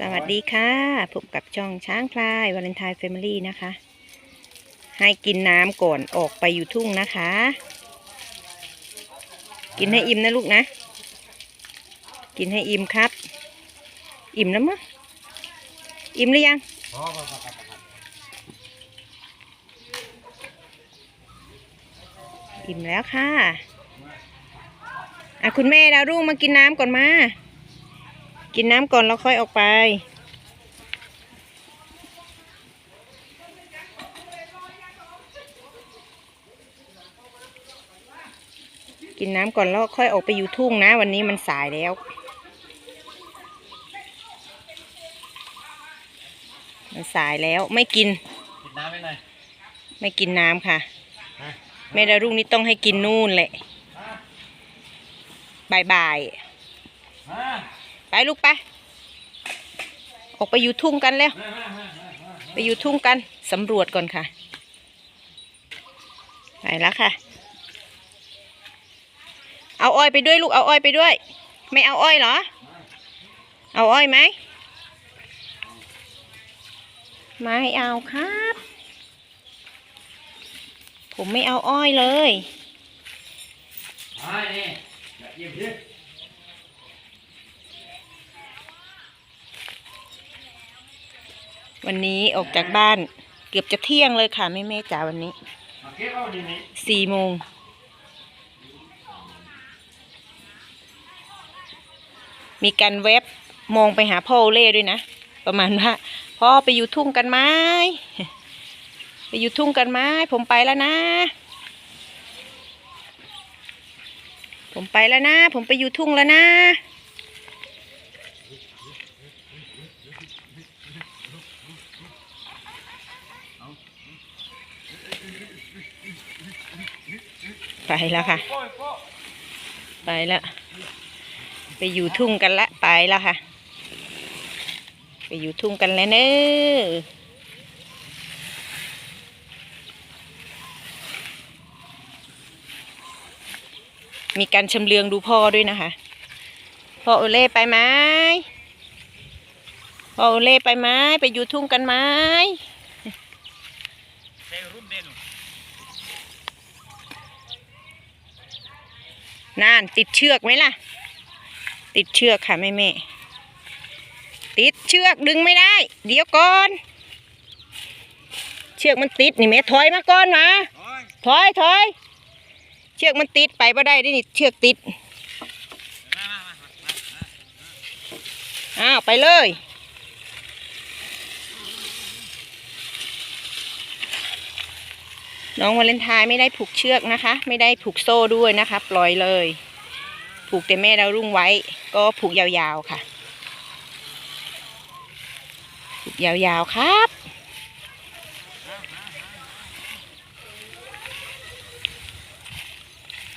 สวัสดีค่ะพบกับช่องช้างพลายวาเลนไทน์แฟมิลี่นะคะ ให้กินน้ำก่อนออกไปอยู่ทุ่งนะคะ กินให้อิ่มนะลูกนะ กินให้อิ่มครับ อิ่มแล้วมั้งอิ่มหรือยังอิ่มแล้วค่ะอะคุณแม่ดาวรุ่งมากินน้ำก่อนมา กินน้ำก่อนแล้วค่อยออกไป กินน้ำก่อนแล้วค่อยออกไปอยู่ทุ่งนะ วันนี้มันสายแล้ว มันสายแล้วไม่กิน กินน้ำไม่หน่อยไม่กินน้ำค่ะฮะแม่ดารุ่งนี่ต้องให้กินนู่นแหละบ่ายบ่ายๆมา ไปลูกไป ออกไปอยู่ทุ่งกันแล้ว ไปอยู่ทุ่งกันสำรวจก่อนค่ะ ไปแล้วค่ะ เอาอ้อยไปด้วยลูก เอาอ้อยไปด้วย ไม่เอาอ้อยเหรอ เอาอ้อยไหม ไม่เอาครับ ผมไม่เอาอ้อยเลยมานี่อย่าเยี่ยมดิ วันนี้ออกจากบ้าน เกือบจะเที่ยงเลยค่ะแม่แม่จ๋าวันนี้สี่โมงมีการเว็บมองไปหาพ่อโอเล่ด้วยนะ ประมาณว่าพ่อไปอยู่ทุ่งกันไหมไปอยู่ทุ่งกันไหมผมไปแล้วนะ ผมไปแล้วนะ ผมไปอยู่ทุ่งแล้วนะ ไปแล้วค่ะ ไปแล้ว ไปอยู่ทุ่งกันละ ไปแล้วค่ะ ไปอยู่ทุ่งกันแล้วเนอะมีการชำเลืองดูพ่อด้วยนะคะ พ่อโอเล่ไปไหมพ่อโอเล่ไปไหมไปอยู่ทุ่งกันไหม เซรุ่นเด่น น่านติดเชือกไหมล่ะ ติดเชือกค่ะแม่แม่ติดเชือกดึงไม่ได้ เดี๋ยวก่อน เชือกมันติดนี่แม่ถอยมาก่อนนะถอยถอยเชือกมันติดไปบ่ได้ด้นี่เชือกติดอ้าวไปเลย น้องวาเลนไทน์ไม่ได้ผูกเชือกนะคะ ไม่ได้ผูกโซ่ด้วยนะคะ ปล่อยเลย ผูกแต่แม่ดาวรุ่งไว้ ก็ผูกยาวๆค่ะ ผูกยาวๆครับ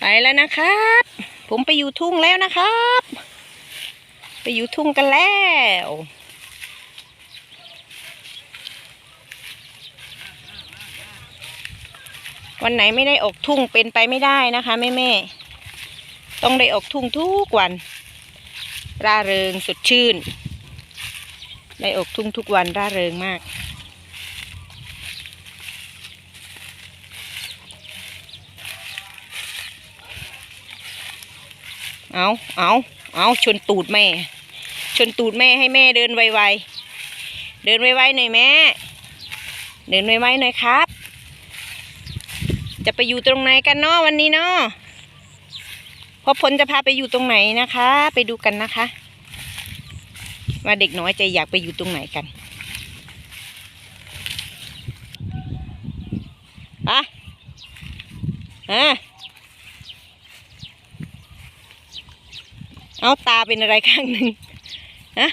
ไปแล้วนะครับ ผมไปอยู่ทุ่งแล้วนะครับ ไปอยู่ทุ่งกันแล้ว วันไหนไม่ได้ออกทุ่งเป็นไปไม่ได้นะคะแม่แม่ๆต้องได้ออกทุ่งทุกวัน ร่าเริงสดชื่น ได้ออกทุ่งทุกวันร่าเริงมากเอาเอาเอาชนตูดแม่ ชนตูดแม่ให้แม่เดินไวๆ เดินไวๆหน่อยแม่ เดินไวๆหน่อยครับ จะไปอยู่ตรงไหนกันเนาะวันนี้เนาะพ่อพลจะพาไปอยู่ตรงไหนนะคะ ไปดูกันนะคะ ว่าเด็กน้อยจะอยากไปอยู่ตรงไหนกันไปอะเอาตาเป็นอะไรข้างหนึ่งฮะ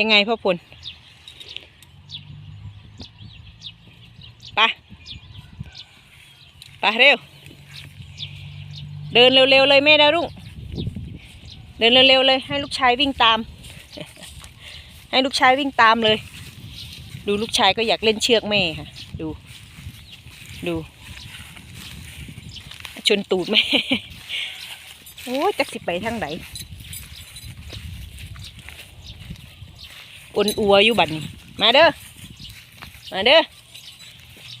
ยังไงพ่อพลไปไปเร็ว เดินเร็วๆเลยแม่ดารุ่ง เดินเร็วๆเลย ให้ลูกชายวิ่งตาม ให้ลูกชายวิ่งตามเลย ดูลูกชายก็อยากเล่นเชือกแม่ค่ะ ดู ดู ชนตูดแม่ โอ้ยจักสิไปทางไหน บนอัวอยู่บัดนี้ มาเด้อ มาเด้อ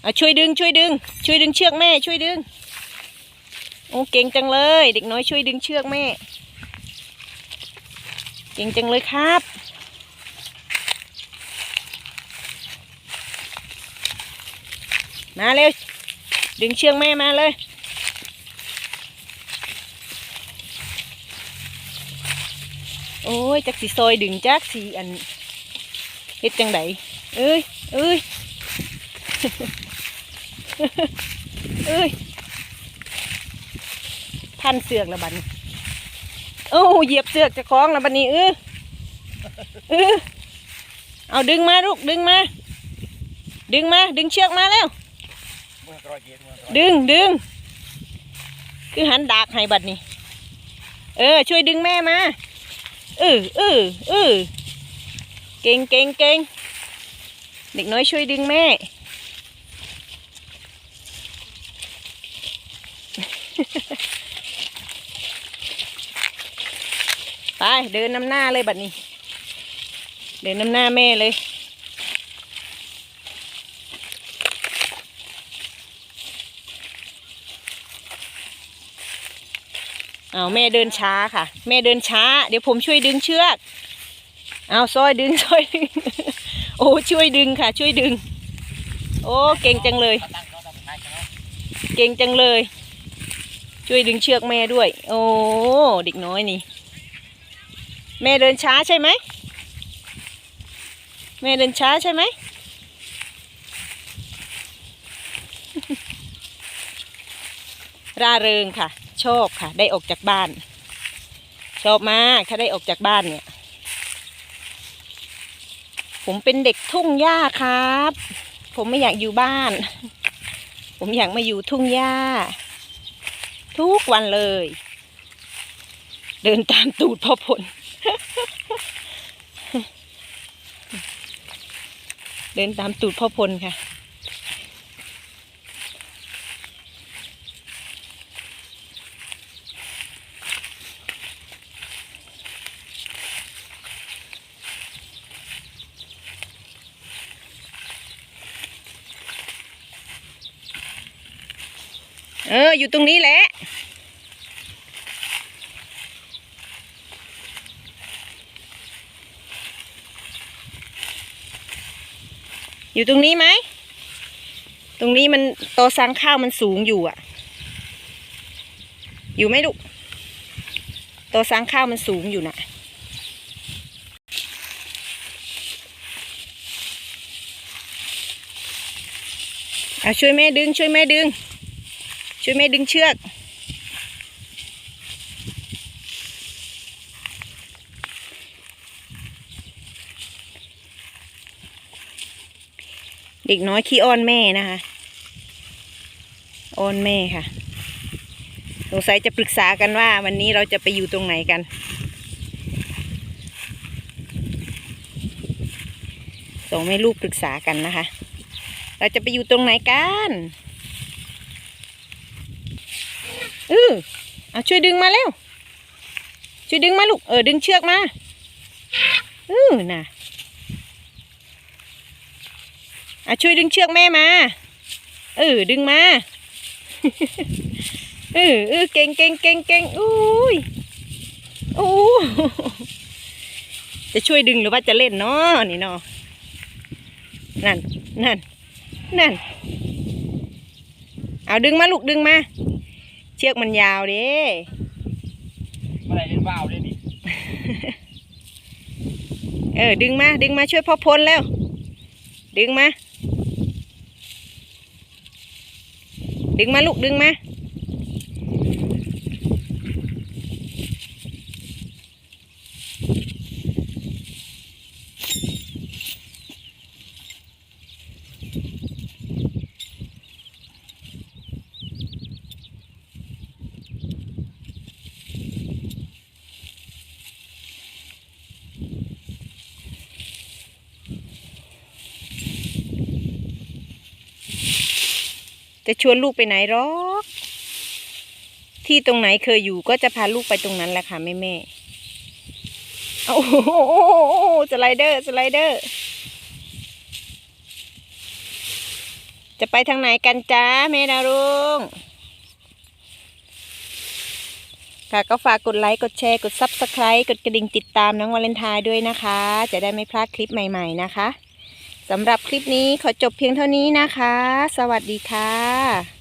เอาช่วยดึงช่วยดึง ช่วยดึงเชือกแม่ ช่วยดึง โอ้เก่งจังเลย เด็กน้อยช่วยดึงเชือกแม่ เก่งจังเลยครับมาเร็ว ดึงเชือกแม่มาเลย โอ้ยจักสีซอยดึงจักสีอัน เฮ็ดจังไดเอ้ยเอ้ยเอ้ยพันเสือกแล้วบัดนี้โอ้เหยียบเสือกจะคล้องแล้วบัดนี้เออเออเอาดึงมาลูกดึงมา ดึงมา ดึงเชือกมาแล้ว ดึงดึงคือหันดากให้บัดนี้ เออ ช่วยดึงแม่มาเออเออเออ เก่งเก่งเก่งเด็กน้อยช่วยดึงแม่ ไป เดินนำหน้าเลยบัดนี้ เดินนำหน้าแม่เลยเอาแม่เดินช้าค่ะ แม่เดินช้า เดี๋ยวผมช่วยดึงเชือก เอาซอยดึงซอยดึง โอ้ช่วยดึงค่ะ ช่วยดึง โอ้เก่งจังเลยเขาทำไงใช่ไหมเก่งจังเลย ช่วยดึงเชือกแม่ด้วย โอ้เด็กน้อยนี่ แม่เดินช้าใช่ไหมแม่เดินช้าใช่ไหมร่าเริงค่ะ ชอบค่ะ ได้ออกจากบ้าน ชอบมากถ้าได้ออกจากบ้านเนี่ย ผมเป็นเด็กทุ่งหญ้าครับ ผมไม่อยากอยู่บ้าน ผมอยากมาอยู่ทุ่งหญ้า ทุกวันเลย เดินตามตูดพ่อพลเดินตามตูดพ่อพลค่ะ เออ อยู่ตรงนี้แหละอยู่ตรงนี้ไหม ตรงนี้มันโตอสังข้าวมันสูงอยู่อะ อยู่ไหมลูก โตอสังข้าวมันสูงอยู่น่ะอะช่วยแม่ดึง ช่วยแม่ดึง ช่วยแม่ดึงเชือก เด็กน้อยขี้อ้อนแม่นะคะ อ้อนแม่ค่ะ สงสัยจะปรึกษากันว่า วันนี้เราจะไปอยู่ตรงไหนกันสองแม่ลูกปรึกษากันนะคะ เราจะไปอยู่ตรงไหนกัน เออเอาช่วยดึงมาเร็ว ช่วยดึงมาลูก เออดึงเชือกมาเออน่ะอะช่วยดึงเชือกแม่มา เออดึงมา เออเออเก่งเก่งเก่งเก่งอุ้ยโอ้จะช่วยดึงหรือว่าจะเล่นเนาะนี่เนาะนั่นนั่นนั่น เอาดึงมาลูกดึงมา เชือกมันยาวเด้เมื่อไหรเล่นว่าวเลยดิเออ ดึงมา ดึงมาช่วยพ่อพลแล้ว ดึงมา ดึงมาลูก ดึงมา จะชวนลูกไปไหนหรอกที่ตรงไหนเคยอยู่ก็จะพาลูกไปตรงนั้นแหละค่ะแม่แม่โอ้โหสไลเดอร์สไลเดอร์ จะไปทางไหนกันจ้าแม่ดาวรุ่งค่ะก็ฝากกดไลค์ กดแชร์ กด Subscribe กดกระดิ่งติดตามน้องวาเลนไทน์ด้วยนะคะ จะได้ไม่พลาดคลิปใหม่ ๆ นะคะ สำหรับคลิปนี้ขอจบเพียงเท่านี้นะคะ สวัสดีค่ะ